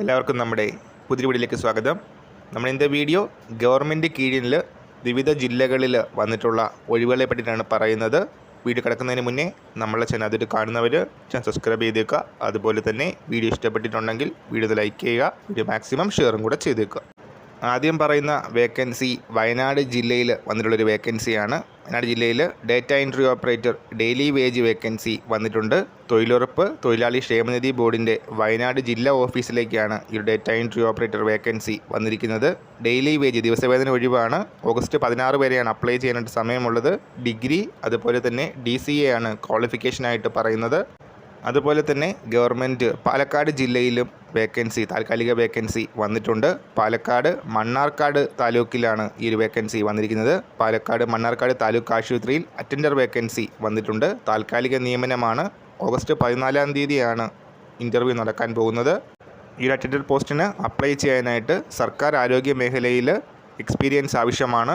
എല്ലാവർക്കും നമ്മുടെ പുതിയ വീഡിയോയിലേക്ക് സ്വാഗതം. നമ്മൾ ഇന്നത്തെ വീഡിയോ ഗവൺമെന്റ് കീഴിൽ വിവിധ ജില്ലകളിൽ വന്നിട്ടുള്ള ഒഴിവുകളെ പറ്റിയിട്ടാണ് പറയുന്നത്. വീഡിയോ കിടക്കുന്നതിന് മുന്നേ നമ്മളെ ചാനൽ അതിൽ കാണുന്നവർ ചാനൽ സബ്സ്ക്രൈബ് ചെയ്തേക്കുക. അതുപോലെ തന്നെ വീഡിയോ ഇഷ്ടപ്പെട്ടിട്ടുണ്ടെങ്കിൽ വീഡിയോ ലൈക്ക് ചെയ്യുക. വീഡിയോ മാക്സിമം ഷെയറും കൂടെ ചെയ്തേക്കുക. ആദ്യം പറയുന്ന വേക്കൻസി വയനാട് ജില്ലയിൽ വന്നിട്ടുള്ളൊരു വേക്കൻസിയാണ്. വയനാട് ജില്ലയിൽ data entry operator daily wage vacancy വന്നിട്ടുണ്ട്. തൊഴിലുറപ്പ് തൊഴിലാളി ക്ഷേമനിധി ബോർഡിന്റെ വയനാട് ജില്ലാ ഓഫീസിലേക്കാണ് ഈ ഡേറ്റ എൻട്രി ഓപ്പറേറ്റർ വേക്കൻസി വന്നിരിക്കുന്നത്. ഡെയിലി വേജ് ദിവസവേതന ഒഴിവാണ്. ഓഗസ്റ്റ് പതിനാറ് വരെയാണ് അപ്ലൈ ചെയ്യാനായിട്ട് സമയമുള്ളത്. ഡിഗ്രി അതുപോലെ തന്നെ ഡി സി എ ആണ് ക്വാളിഫിക്കേഷനായിട്ട് പറയുന്നത്. അതുപോലെ തന്നെ ഗവൺമെന്റ് പാലക്കാട് ജില്ലയിലും വേക്കൻസി താൽക്കാലിക വേക്കൻസി വന്നിട്ടുണ്ട്. പാലക്കാട് മണ്ണാർക്കാട് താലൂക്കിലാണ് ഈ ഒരു വേക്കൻസി വന്നിരിക്കുന്നത്. പാലക്കാട് മണ്ണാർക്കാട് താലൂക്ക് ആശുപത്രിയിൽ അറ്റൻഡർ വേക്കൻസി വന്നിട്ടുണ്ട്. താൽക്കാലിക നിയമനമാണ്. ഓഗസ്റ്റ് പതിനാലാം തീയതിയാണ് ഇന്റർവ്യൂ നടക്കാൻ പോകുന്നത്. ഈ ഒരു അറ്റൻഡർ പോസ്റ്റിന് അപ്ലൈ ചെയ്യാനായിട്ട് സർക്കാർ ആരോഗ്യ മേഖലയിൽ എക്സ്പീരിയൻസ് ആവശ്യമാണ്.